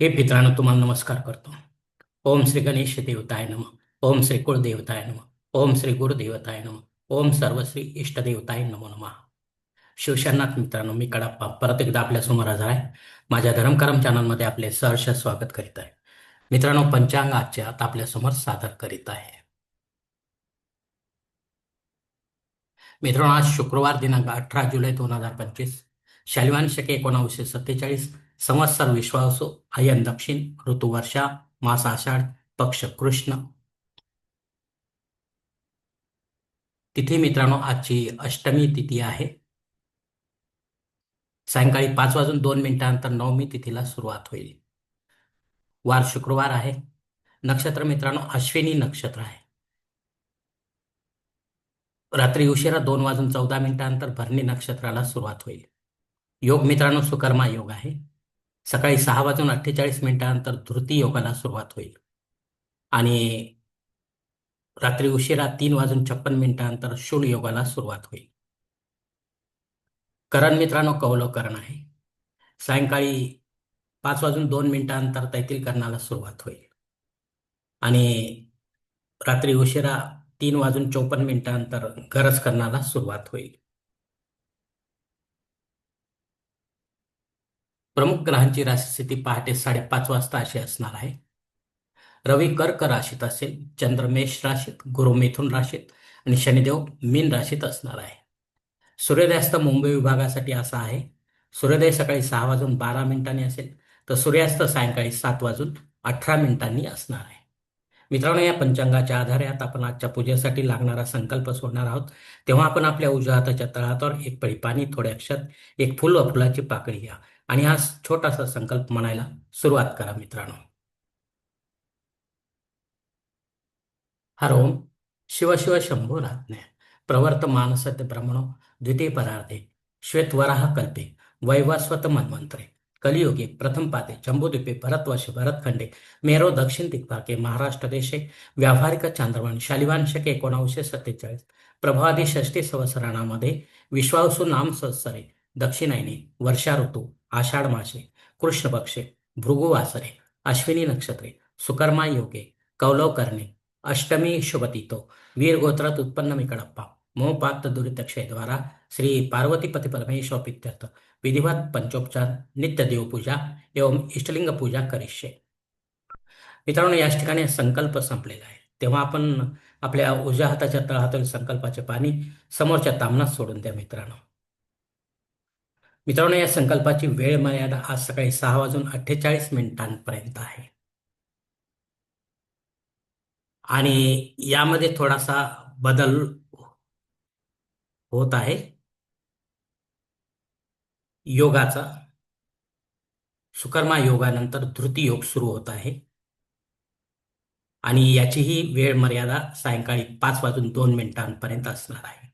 हे मित्रांनो तुम्हाला नमस्कार करतो. ओम श्री गणेश देवताय नम. ओम श्री कुळदेवताय नम. ओम श्री गुरुदेवताय नम. ओम सर्वश्री इष्टदेवताय नमो नमः. शिवशरनाथ मित्रांनो मी कडाप्पा परत एकदा आपल्यासमोर हजर आहे. माझ्या धर्मकरम चॅनलमध्ये आपले सहर्ष स्वागत करीत आहे. मित्रांनो पंचांग आजच्या आता आपल्यासमोर सादर करीत आहे. मित्रांनो आज शुक्रवार दिनांक अठरा जुलै दोन हजार पंचवीस. शालिवान शके एकोणावीसशे सत्तेचाळीस. संवत्सर विश्वासो अयन दक्षिण ऋतू वर्षा मास आषाढ पक्ष कृष्ण. तिथी मित्रांनो आजची अष्टमी तिथी आहे. सायंकाळी पाच वाजून दोन मिनिटांनंतर नवमी तिथीला सुरुवात होईल. वार शुक्रवार आहे. नक्षत्र मित्रांनो अश्विनी नक्षत्र आहे. रात्री उशिरा दोन वाजून चौदा मिनिटांनंतर भरणी नक्षत्राला सुरुवात होईल. योग मित्रांनो सुकर्मा योग आहे. सकाळी सहा वाजून अठ्ठेचाळीस मिनिटानंतर धृती योगाला सुरुवात होईल. आणि रात्री उशिरा तीन वाजून छप्पन मिनिटानंतर शूळ योगाला सुरुवात होईल. करण मित्रांनो कौलकरण आहे. सायंकाळी पाच वाजून दोन मिनिटानंतर तैतील करणाला सुरुवात होईल. आणि रात्री उशिरा तीन वाजून चौपन्न मिनिटानंतर गरज करण्याला सुरुवात होईल. प्रमुख ग्रहांची राशीस्थिती पहाटे साडेपाच वाजता अशी असणार आहे. रवी कर्क राशीत असेल चंद्र मेष राशीत गुरु मिथुन राशीत आणि शनिदेव मीन राशीत असणार आहे. सूर्योदयास्त मुंबई विभागासाठी असा आहे. सूर्योदय सकाळी सहा वाजून बारा मिनिटांनी असेल तर सूर्यास्त सायंकाळी सात वाजून अठरा मिनिटांनी असणार आहे. मित्रांनो या पंचांगाच्या आधारे आता आपण आजच्या पूजेसाठी लागणारा संकल्प सोडणार आहोत. तेव्हा आपण आपल्या उजव्या हाताच्या तळातवर एक पळी पाणी थोडे अक्षत एक फुल व फुलाची पाकळी घ्या. आणि हा छोटासा संकल्प म्हणायला सुरुवात करा मित्रांनो. हर ओम शिव शिव शंभो राज्ञ। प्रवर्तमान सत्य ब्रह्मणो द्वितीय परार्धे श्वेतवराह कल्पे वैवस्वत मन्वंतरे कलियुगे प्रथम पाते जम्बूद्वीपे भरतवर्षे भरतखंडे मेरो दक्षिण दिग्भागे महाराष्ट्र देशे व्यावहारिक चांद्रवण शालिवान शके एकोणावीसशे सत्तेचाळीस प्रभादी षष्टी संवत्सराणामध्ये विश्वासू नाम संवत्सरे दक्षिणायने वर्षा ऋतू आषाढ मासे कृष्ण पक्षे भृगुवासरे अश्विनी नक्षत्रे सुकर्मा योगे कौलव करणे अष्टमी शुभतीतो वीर गोत्रात उत्पन्न मी कडप्पा मोपात द्वारा श्री पार्वतीपती परमेश्वर पित्यर्थ विधिवत पंचोपचार नित्य देवपूजा एवं इष्टलिंग पूजा करिष्ये. मित्रांनो याच ठिकाणी संकल्प संपलेला आहे. तेव्हा आपण आपल्या उजव्या हाताच्या तळहातील संकल्पाचे पाणी समोरच्या तामनात सोडून द्या मित्रांनो. मित्रांनो या संकल्पाची वेळ मर्यादा आज सकाळी सहा वाजून अठ्ठेचाळीस मिनिटांपर्यंत आहे. आणि यामध्ये थोडासा बदल होत आहे. योगाचा सुकर्मा योगानंतर धृती योग सुरू होत आहे. आणि याचीही वेळ मर्यादा सायंकाळी पाच वाजून दोन मिनिटांपर्यंत असणार आहे.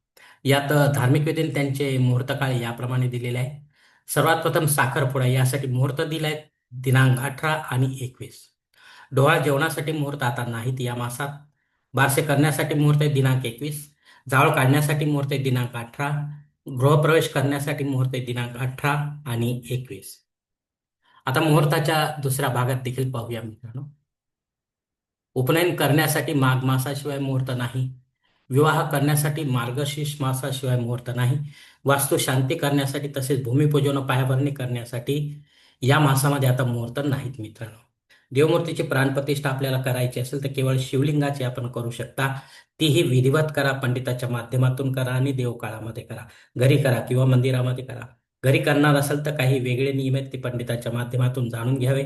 यात धार्मिक विधीने त्यांचे मुहूर्तकाळ याप्रमाणे दिलेले आहे सर्वात प्रथम साखरपुडा यासाठी मुहूर्त दिलाय दिनांक अठरा आणि एकवीस. डोळा जेवणासाठी मुहूर्त आता नाहीत या मासात. बारसे करण्यासाठी मुहूर्त आहे दिनांक एकवीस. जाळ काढण्यासाठी मुहूर्त आहे दिनांक अठरा. गृहप्रवेश करण्यासाठी मुहूर्त आहे दिनांक अठरा आणि एकवीस. आता मुहूर्ताच्या दुसऱ्या भागात देखील पाहूया मित्रांनो. उपनयन करण्यासाठी माघ मासाशिवाय मुहूर्त नाही. विवाह करण्यासाठी मार्गशीर्ष मासाशिवाय मुहूर्त नाही. वास्तू शांती करण्यासाठी तसेच भूमिपूजन पायाभरणी करण्यासाठी या मासामध्ये आता मुहूर्त नाहीत मित्रांनो. देवमूर्तीची प्राणप्रतिष्ठा आपल्याला करायची असेल तर केवळ शिवलिंगाची आपण करू शकता. तीही विधिवत करा पंडिताच्या माध्यमातून करा आणि देवकाळामध्ये करा. घरी करा किंवा मंदिरामध्ये करा. घरी करणार असेल तर काही वेगळे नियम आहेत ते पंडिताच्या माध्यमातून जाणून घ्यावे.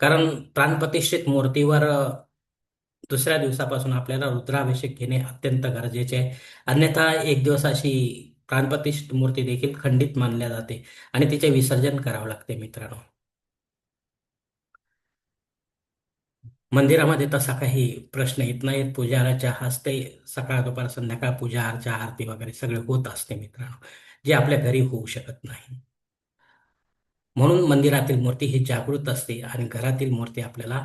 कारण प्राणप्रतिष्ठित मूर्तीवर दुसऱ्या दिवसापासून आपल्याला रुद्राभिषेक घेणे अत्यंत गरजेचे आहे. अन्यथा एक दिवस अशी प्राणप्रतिष्ठित मूर्ती देखील खंडित मानल्या जाते आणि तिचे विसर्जन करावं लागते मित्रांनो. मंदिरामध्ये तसा काही प्रश्न येत नाहीत. पुजाऱ्याच्या हस्ते सकाळ दुपार संध्याकाळ पूजा अर्चा आरती वगैरे सगळे होत असते मित्रांनो जे आपल्या घरी होऊ शकत नाही. म्हणून मंदिरातील मूर्ती ही जागृत असते आणि घरातील मूर्ती आपल्याला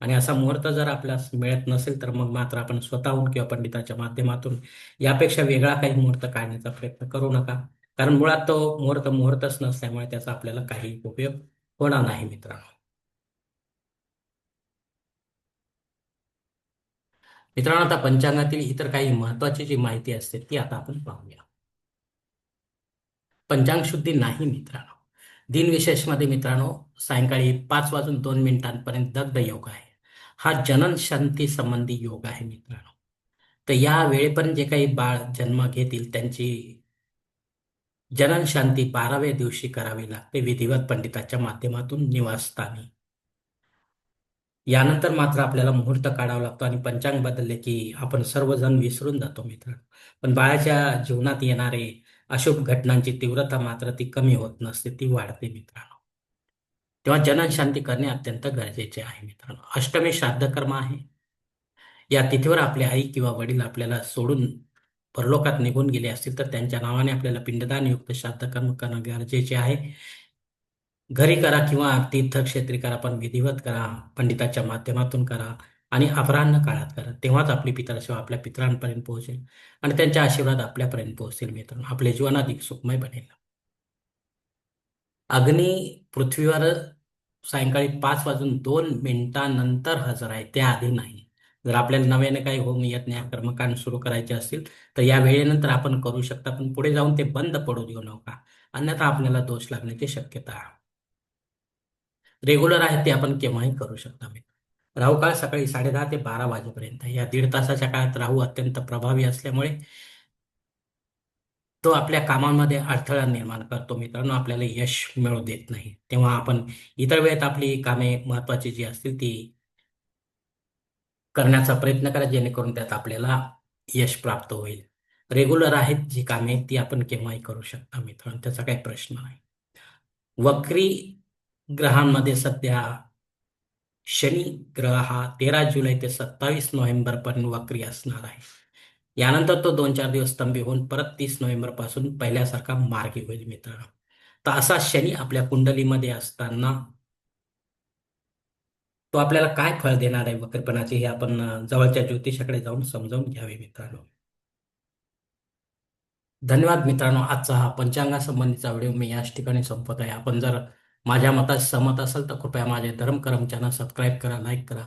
आणि असा मुहूर्त जर आपल्यास मिळत नसेल तर मग मात्र आपण स्वतःहून किंवा पंडिताच्या माध्यमातून यापेक्षा वेगळा काही मुहूर्त काढण्याचा प्रयत्न करू नका. कारण मुळात तो मुहूर्त मुहूर्तच नसल्यामुळे त्याचा आपल्याला काही उपयोग होणार नाही मित्रांनो. मित्रांनो आता पंचांगातील इतर काही महत्वाची जी माहिती असते ती आता आपण पाहूया. पंचांग शुद्धी नाही मित्रांनो. दिनविशेषमध्ये मित्रांनो सायंकाळी पाच वाजून दोन मिनिटांपर्यंत दग्ध योग आहे. हा जनन शांती संबंधी योग आहे मित्रांनो. तर या वेळेपर्यंत जे काही बाळ जन्म घेतील त्यांची जनन शांती बाराव्या दिवशी करावी लागते विधिवत पंडिताच्या माध्यमातून निवासस्थानी. यानंतर मात्र आपल्याला मुहूर्त काढावा लागतो आणि पंचांग बदलले की आपण सर्वजण विसरून जातो मित्रांनो. पण बाळाच्या जीवनात येणारे अशुभ घटनांची तीव्रता मात्र ती कमी होत नसते ती वाढते मित्रांनो. तेव्हा जनन शांती करणे अत्यंत गरजेचे आहे मित्रांनो. अष्टमी श्राद्ध कर्म आहे. या तिथीवर आपली आई किंवा वडील आपल्याला सोडून परलोकात निघून गेले असतील तर त्यांच्या नावाने आपल्याला पिंडदान युक्त श्राद्ध कर्म करणं गरजेचे आहे. घरी करा किंवा तीर्थक्षेत्री करा पण विधिवत करा पंडिताच्या माध्यमातून करा आणि अपराह्न काळात करा. तेव्हाच आपली पितराशिव आपल्या पितरांपर्यंत पोहोचेल आणि त्यांचा आशीर्वाद आपल्यापर्यंत पोहोचेल मित्रांनो. आपले जीवन अधिक सुखमय बनेल. अग्नी पृथ्वीवर सायंकाळी पाच वाजून दोन मिनिटांनंतर हजर आहे. त्याआधी नाही. जर आपल्याला नव्याने काही होम यज्ञ कर्मकांड सुरू करायचे असतील तर या वेळेनंतर आपण करू शकता पण पुढे जाऊन ते बंद पडू देऊ नका. अन्यथा आपल्याला दोष लागण्याची शक्यता रेग्युलर आहे ते आपण केव्हाही करू शकता राहू काळ सकाळी साडेदहा ते बारा वाजेपर्यंत. या दीड तासाच्या काळात राहू अत्यंत प्रभावी असल्यामुळे तो आपल्या कामामध्ये अडथळा निर्माण करतो मित्रांनो आपल्याला यश मिळू देत नाही. तेव्हा आपण इतर वेळेत आपली कामे महत्वाची जी असतील ती करण्याचा प्रयत्न करा जेणेकरून त्यात आपल्याला यश प्राप्त होईल. रेग्युलर आहेत जी कामे ती आपण केव्हाही करू शकता मित्रांनो त्याचा काही प्रश्न नाही. वक्री ग्रहांमध्ये सध्या शनी ग्रह हा तेरा जुलै ते सत्तावीस नोव्हेंबर पर्यंत वक्री असणार आहे. यानंतर तो दोन चार दिवस स्तंभी होऊन परत तीस नोव्हेंबरपासून पहिल्यासारखा मार्गी होईल मित्रांनो. तर असा शनी आपल्या कुंडलीमध्ये असताना तो आपल्याला काय फळ देणार आहे वक्रपणाचे हे आपण जवळच्या ज्योतिषाकडे जाऊन समजावून घ्यावे मित्रांनो. धन्यवाद मित्रांनो. आजचा हा पंचांगासंबंधीचा व्हिडिओ मी याच ठिकाणी संपत आहे. आपण जर माझ्या मतात सहमत असाल तर कृपया माझे धर्म चॅनल सबस्क्राईब करा लाईक करा.